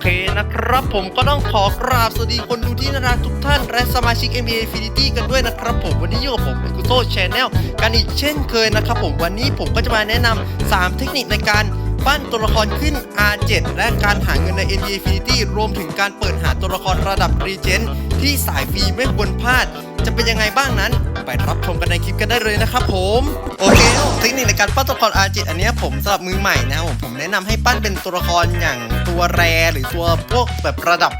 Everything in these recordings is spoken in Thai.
เคนะครับผมก็ต้องขอกราบสวัสดีคนดูที่น่ารักทุกท่าน และสมาชิก NBA Infinity กันด้วยนะครับผมวันนี้อยู่กับผมเอกุโตชแนลกันอีกเช่นเคยนะครับผมวันนี้ผมก็จะมาแนะนำ3เทคนิคในการปั้นตัวละครขึ้น R7 และการหาเงินใน NBA Infinity รวมถึงการเปิดหาตัวละครระดับ Regen ที่สายฟรีไม่ควรพลาด จะเป็นยังไงบ้างนั้น ไปรับชมกันในคลิปกันได้เลยนะครับผมโอเคเทคนิคในการปั้นตัวละคร R7 อันนี้ผมสำหรับมือใหม่นะครับผมผมแนะนำให้ปั้นเป็นตัวละครอย่างตัวแรหรือตัวพวกแบบระดับ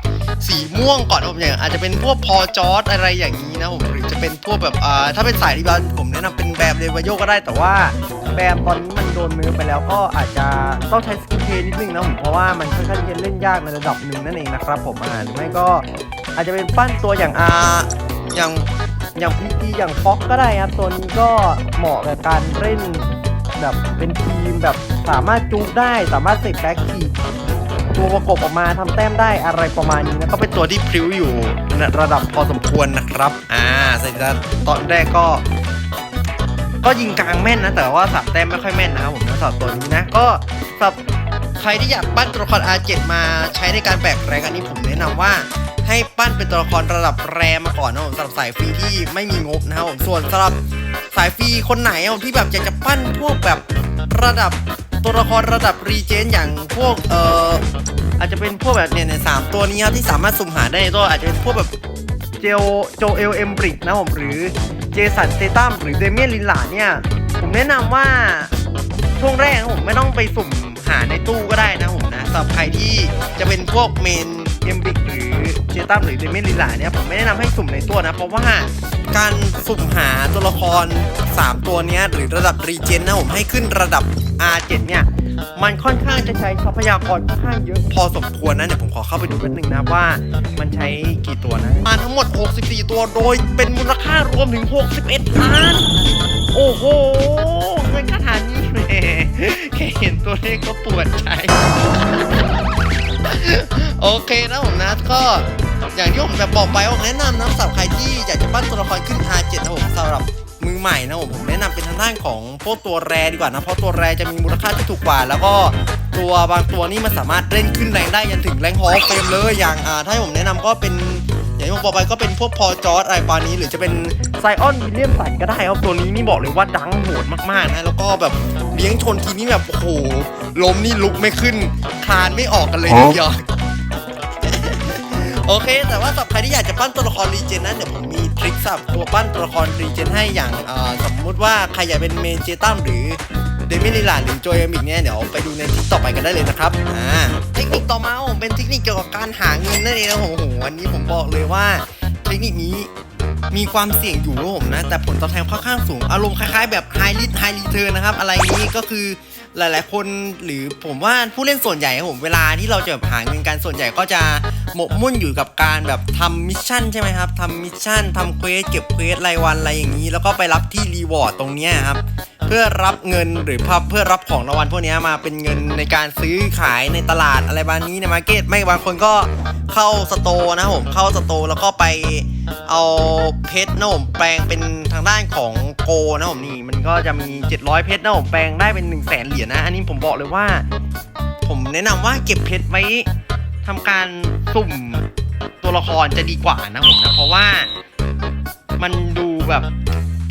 สีม่วงก่อนผมอย่างอาจจะเป็นพวกพอจอร์ดอะไรอย่างนี้นะผมหรือจะเป็นพวกแบบอ่าถ้าเป็นสายรีบาวด์ผมแนะนำเป็นแบบเรวาโยก็ได้แต่ว่าแบมตอนนี้มันโดนมือไปแล้วก็อาจจะต้องใช้สกิลเพย์นิดนึงนะผมเพราะว่ามันค่อนข้างจะเล่นยากในระดับหนึ่งนั่นเองนะครับผมอ่าหรือไม่ก็อาจจะเป็นปั้นตัวอย่างอาอย่าง อย่างพีทีอย่างฟ็อกก็ได้ครับตัวนี้ก็เหมาะกับการเล่นแบบเป็นทีมแบบสามารถจูกได้สามารถเตะแบ็กทีตัวประกบออกมาทำแต้มได้อะไรประมาณนี้นะก็เป็นตัวที่พริ้วอยู่ระดับพอสมควรนะครับ อ่าสร็จแล้วตอนแรกก็ ก็ยิงกลางแม่นนะ แต่ว่าสับแต้มไม่ค่อยแม่นนะครับผมนะสับตัวนี้นะ ก็สับใครที่อยากปั้นตัวละคร R7 มาใช้ในการแบกแรงอันนี้ผมแนะนำว่า ให้ปั้นเป็นตัวละครระดับแรมาก่อนนะผมสำหรับสายฟรีที่ไม่มีงบนะครับผมส่วนสำหรับสายฟรีคนไหนอะที่แบบอยากจะปั้นพวกแบบระดับตัวละครระดับรีเจนอย่างพวกเอ่ออาจจะเป็นพวกแบบเนี่ยเนี่ยสามตัวนี้ครับที่สามารถสุ่มหาได้ในตัวอาจจะเป็นพวกแบบเจลโจเอลเอมบริกนะผมหรือเจสันเตตัมหรือเดเมียนลินลาเนี่ยผมแนะนำว่าช่วงแรกนะผมไม่ต้องไปสุ่มหาในตู้ก็ได้นะผมนะสำหรับใครที่จะเป็นพวกเมนเอมบริกหรือ เจตัมหรือเดเมนลิลาเนี่ยผมไม่แนะนำให้สุ่มในตัวนะ เพราะว่าการสุ่มหาตัวละคร 3 ตัวนี้หรือระดับรีเจนนะผมให้ขึ้นระดับ R7 เนี่ยมันค่อนข้างจะใช้ทรัพยากรค่อนข้างเยอะพอสมควรนะเดี๋ยวผมขอเข้าไปดูแป๊บนึงนะว่ามันใช้กี่ตัวนะมาทั้งหมด 64 ตัวโดยเป็นมูลค่ารวมถึง 61 ล้าน โอ้โหเงินขนาดนี้แหมแค่เห็นตัวเลขก็ปวดใจ โอเคนะผมนะก็ อย่างที่ผมแบบบอกไปว่าแนะนำนะสำหรับใครที่อยากจะปั้นตัวละครขึ้น R7 นะผมสำหรับมือใหม่นะผมผมแนะนำเป็นทางด้านของพวกตัวแรดีกว่านะเพราะตัวแรจะมีมูลค่าที่ถูกกว่า แล้วก็ตัวบางตัวนี่มันสามารถเล่นขึ้นแรงได้ยันถึงแรงฮอลเฟมเลยอย่างอ่าถ้าผมแนะนำก็เป็นอย่างที่ผมบอกไปก็เป็นพวกพอจอร์ดอะไรประมาณนี้ หรือจะเป็นไซออนวิลเลียมสันก็ได้ครับตัวนี้นี่บอกเลยว่าดังโหดมากๆนะแล้วก็แบบเลี้ยงชนทีนี่แบบโอ้โหล้มนี่ลุกไม่ขึ้นคลานไม่ออกกันเลยทีเดียว โอเค แต่ว่าสำหรับใครที่อยากจะปั้นตัวละครรีเจนนั้นเดี๋ยวผมมีทริคสำหรับตัวปั้นตัวละครรีเจนให้อย่างสมมุติว่าใครอยากเป็นเมนเจตัมหรือเดมิลิลาหรือโจเอมิกเนี่ยเดี๋ยวไปดูในคลิปต่อไปกันได้เลยนะครับอ่าเทคนิคต่อมาผมเป็นเทคนิคเกี่ยวกับการหาเงินนั่นเองนะผมโอ้โหวันนี้ผมบอกเลยว่าเทคนิคนี้มีความเสี่ยงอยู่ครับผมนะ แต่ผลตอบแทนค่อนข้างสูงอารมณ์คล้ายๆแบบไฮริทไฮรีเทิร์นนะครับ อะไรนี้ก็คือ หลายๆ คนหรือผมว่าผู้เล่นส่วนใหญ่ครับผมเวลาที่เราจะแบบหาเงินกันส่วนใหญ่ก็จะหมกมุ่นอยู่กับการแบบทำมิชชั่นใช่ไหมครับทำมิชชั่นทำเควสเก็บเควสรายวันอะไรอย่างนี้ แล้วก็ไปรับที่รีวอร์ดตรงเนี้ยครับเพื่อรับเงินหรือพับเพื่อรับของรางวัลพวกนี้มาเป็นเงินในการซื้อขายในตลาดอะไรบางนี้ในมาร์เก็ตไม่บางคนก็เข้าสโตร์นะครับผมเข้าสโตร์แล้วก็ไปเอาเพชรนะผมแปลงเป็นทางด้านของ โกนะผมนี่มันก็จะมี 700 เพชรนะผมแปลงได้เป็น 1 0 0 0 0แสนเหรียญนะ อันนี้ผมบอกเลยว่า ผมแนะนำว่าเก็บเพชรไว้ทำการสุ่มตัวละครจะดีกว่านะผมนะเพราะว่ามันดูแบบ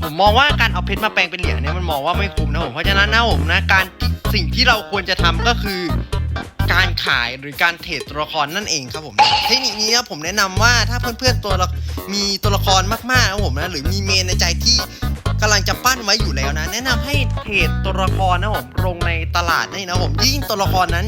ผมมองว่าการเอาเพชรมาแปลงเป็นเหรียญเนี่ยมันมองว่าไม่คุ้มนะผมเพราะฉะนั้นนะผมนะการสิ่งที่เราควรจะทำก็คือการขายหรือการเทรดตัวละครนั่นเองครับผมเทคนิคนี้นะผมแนะนำว่าถ้าเพื่อนๆตัวละมีตัวละครมากๆนะผมนะหรือมีเมนในใจที่ งจะปั้นไว้อยู่แล้วนะ แนะนำให้เทรดตัวละครนะผมลงในตลาดนี่นะผมยิ่งตัวละครนั้น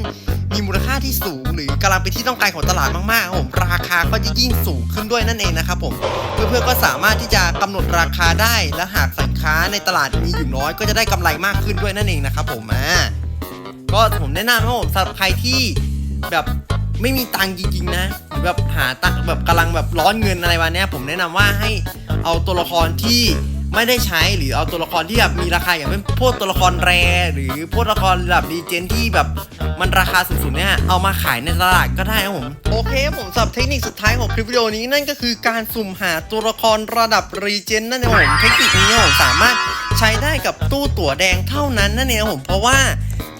มีมูลค่าที่สูง หรือกำลังเป็นที่ต้องการของตลาดมากๆผมราคาก็จะยิ่งสูงขึ้นด้วยนั่นเองนะครับผมเพื่อนๆก็สามารถที่จะกำหนดราคาได้และหากสินค้าในตลาดมีอยู่น้อย ก็จะได้กำไรมากขึ้นด้วยนั่นเองนะครับผมอ่าก็ผมแนะนำครับผมสำหรับใครที่แบบไม่มีตังค์จริงๆนะหรือแบบหาตังแบบกำลังแบบร้อนเงินอะไรวันนี้ผมแนะนำว่าให้เอาตัวละครที่ ไม่ได้ใช้หรือเอาตัวละครที่แบบมีราคาอย่างเป็นพวกตัวละครแรหรือพวกละครระดับดีเจนที่แบบมันราคาสูงๆเนี่ยเอามาขายในตลาดก็ได้ครับผม โอเคผมสำหรับเทคนิคสุดท้ายของคลิปวิดีโอนี้นั่นก็คือการสุ่มหาตัวละครระดับรีเจนนั่นเองผมเทคนิคนี้ผมสามารถใช้ได้กับตู้ตั๋วแดงเท่านั้นนั่นเองผมเพราะว่า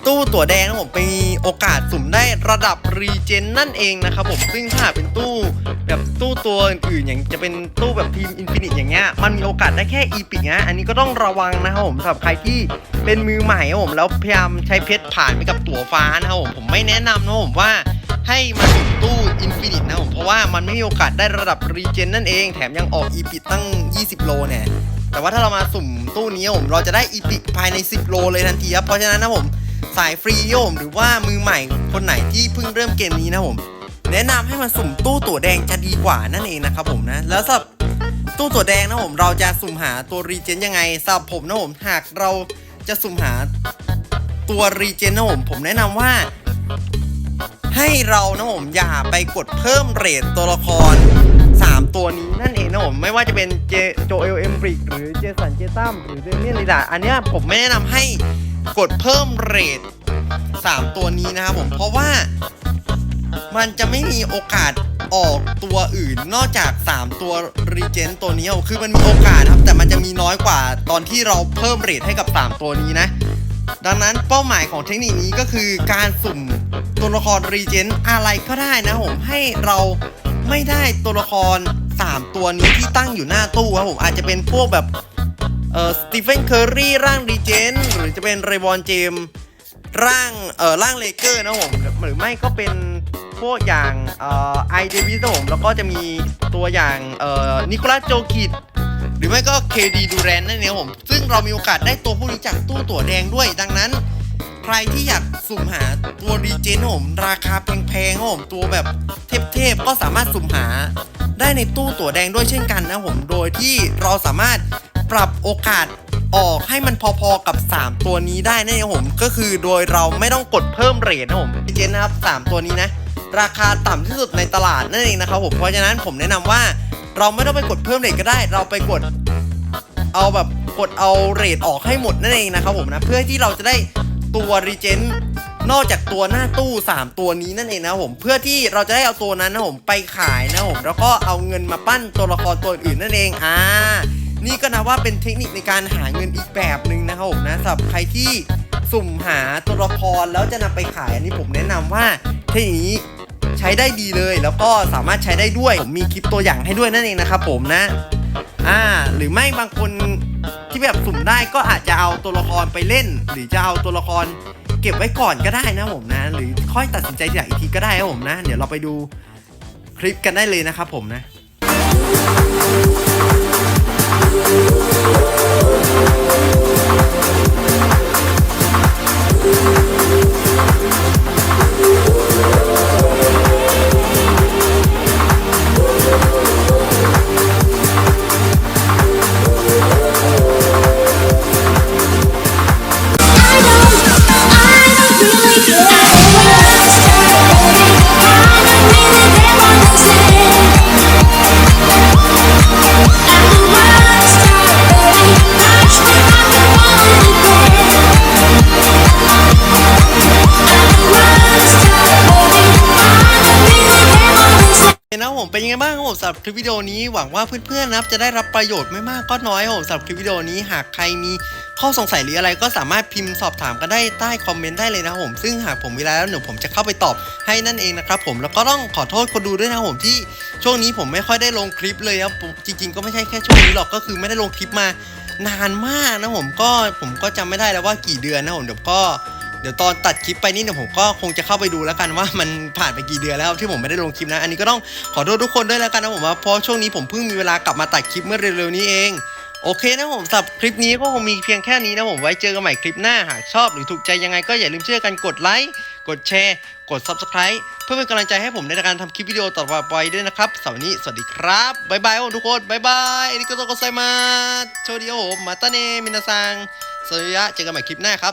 ตู้ตั๋วแดงนะผมมีโอกาสสุ่มได้ระดับรีเจนนั่นเองนะครับผมซึ่งถ้าเป็นตู้แบบตู้ตัวอื่นๆอย่างจะเป็นตู้แบบทีมอินฟินิตอย่างเงี้ยมันมีโอกาสได้แค่อีพิกนะอันนี้ก็ต้องระวังนะครับผมสำหรับใครที่เป็นมือใหม่ครับผมแล้วพยายามใช้เพชรผ่านไปกับตั๋วฟ้านะครับผมผมไม่แนะนำนะผมว่าให้มาสุ่มตู้อินฟินิตนะผมเพราะว่ามันไม่มีโอกาสได้ระดับรีเจนนั่นเอง แถมยังออกอีพิกตั้ง 20 โลเนี่ยแต่ว่าถ้าเรามาสุ่มตู้นี้ผมเราจะได้อีพิกภายใน 10 โลเลยทันทีครับเพราะฉะนั้นนะผม สายฟรีโยมหรือว่ามือใหม่คนไหนที่เพิ่งเริ่มเกมนี้นะผม แนะนำให้มันสุ่มตู้ตั๋วแดงจะดีกว่านั่นเองนะครับผมนะ แล้วสำหรับตู้ตั๋วแดงนะผมเราจะสุ่มหาตัวรีเจนยังไงสำหรับผมนะผมหากเราจะสุ่มหาตัวรีเจนนะผมผมแนะนำว่า ให้เรานะผมอย่าไปกดเพิ่มเรทตัวละคร 3 ตัวนี้นั่นเองนะผมไม่ว่าจะเป็นเจโจเอลเอมบริกหรือเจสันเจตัมหรือเดเมียนลิดาอันเนี้ยผมไม่แนะนำให้ กดเพิ่มเรท3 ตัวนี้นะครับผมเพราะว่า มันจะไม่มีโอกาสออกตัวอื่นนอกจาก 3 ตัวรีเจนตัวนี้คือมันมีโอกาสครับ แต่มันจะมีน้อยกว่าตอนที่เราเพิ่มเรทให้กับ 3 ตัวนี้นะ ดังนั้นเป้าหมายของเทคนิคนี้ก็คือการสุ่มตัวละครรีเจนอะไรก็ได้นะผมให้เราไม่ได้ตัวละคร 3 ตัวนี้ที่ตั้งอยู่หน้าตู้ครับผมอาจจะเป็นพวกแบบ เอ่อสตีเฟนเคอร์รีร่างรีเจนหรือจะเป็นเรย์บอนเจมร่างเอ่อร่างเลเกอร์นะผมหรือไม่ก็เป็นพวกอย่างเอ่อไอเดวิสนะผมแล้วก็จะมีตัวอย่างเอ่อนิโคลัสโจคิดหรือไม่ก็ KD ดูแรนนั่นเองผม ซึ่งเรามีโอกาสได้ตัวผู้นี้จากตู้ตั๋วแดงด้วยดังนั้น ใครที่อยากสุ่มหาตัวรีเจนผม ราคาแพงๆผมตัวแบบเทพๆก็สามารถสุ่มหาได้ในตู้ตั๋วแดงด้วยเช่นกันนะผม โดยที่เราสามารถ ปรับโอกาสออกให้มันพอๆกับ 3 ตัวนี้ได้นั่นเองครับผมก็คือโดยเราไม่ต้องกดเพิ่มเรทนะผมรีเจนนะครับ 3 ตัวนี้นะ ราคาต่ำที่สุดในตลาดนั่นเองนะครับผมเพราะฉะนั้นผมแนะนำว่าเราไม่ต้องไปกดเพิ่มเรทก็ได้ เราไปกดเอาแบบกดเอาเรทออกให้หมดนั่นเองนะครับผมนะเพื่อที่เราจะได้ตัวรีเจนนอกจากตัวหน้าตู้ 3 ตัวนี้นั่นเองนะผมเพื่อที่เราจะได้เอาตัวนั้นนะผมไปขายนะผมแล้วก็เอาเงินมาปั้นตัวละครตัวอื่นนั่นเองอ่า นี่ก็นับว่าเป็นเทคนิคในการหาเงินอีกแบบหนึ่งนะครับผมนะสำหรับใครที่สุ่มหาตัวละครแล้วจะนำไปขายอันนี้ผมแนะนำว่าเทคนิคนี้ใช้ได้ดีเลย แล้วก็สามารถใช้ได้ด้วยผมมีคลิปตัวอย่างให้ด้วยนั่นเองนะครับผมนะอ่าหรือไม่บางคนที่แบบสุ่มได้ก็อาจจะเอาตัวละครไปเล่น หรือจะเอาตัวละครเก็บไว้ก่อนก็ได้นะผมนะ หรือค่อยตัดสินใจทีหลังอีกทีก็ได้ครับผมนะ เดี๋ยวเราไปดูคลิปกันได้เลยนะครับผมนะ น เป็นยังไงบ้างครับผมสำหรับคลิปวิดีโอนี้หวังว่าเพื่อนๆนะครับจะได้รับประโยชน์ไม่มากก็น้อยครับผมสำหรับคลิปวิดีโอนี้หากใครมีข้อสงสัยหรืออะไรก็สามารถพิมพ์สอบถามกันได้ใต้คอมเมนต์ได้เลยนะครับผมซึ่งหากผมเวลาแล้วเดี๋ยวผมจะเข้าไปตอบให้นั่นเองนะครับผมแล้วก็ต้องขอโทษคนดูด้วยนะครับผมที่ช่วงนี้ผมไม่ค่อยได้ลงคลิปเลยครับผมจริง ๆ ก็ไม่ใช่แค่ช่วงนี้หรอกก็คือไม่ได้ลงคลิปมานานมากนะผมก็ผมก็จำไม่ได้แล้วว่ากี่เดือนนะผมเดี๋ยวก็ เดี๋ยวตอนตัดคลิปไปนี่เนี่ยผมก็คงจะเข้าไปดูแล้วกันว่ามันผ่านไปกี่เดือนแล้วที่ผมไม่ได้ลงคลิปนะ อันนี้ก็ต้องขอโทษทุกคนด้วยแล้วกันนะผมว่าเพราะช่วงนี้ผมเพิ่งมีเวลากลับมาตัดคลิปเมื่อเร็วๆนี้เองโอเคนะผมสำหรับคลิปนี้ก็คงมีเพียงแค่นี้นะผมไว้เจอกันใหม่คลิปหน้าหากชอบหรือถูกใจยังไงก็อย่าลืมเชื่อกันกดไลค์กดแชร์กด subscribe เพื่อเป็นกำลังใจให้ผมในการทำคลิปวิดีโอต่อไปด้วยนะครับสำหรับวันนี้สวัสดีครับบ๊ายบายทุกคนบ๊ายบายอันนี้ก็ต้องกดไซมาโชว์ดีโอผมมาตาเนมินาซังสวัสดีเจอกันใหม่คลิปหน้าครับ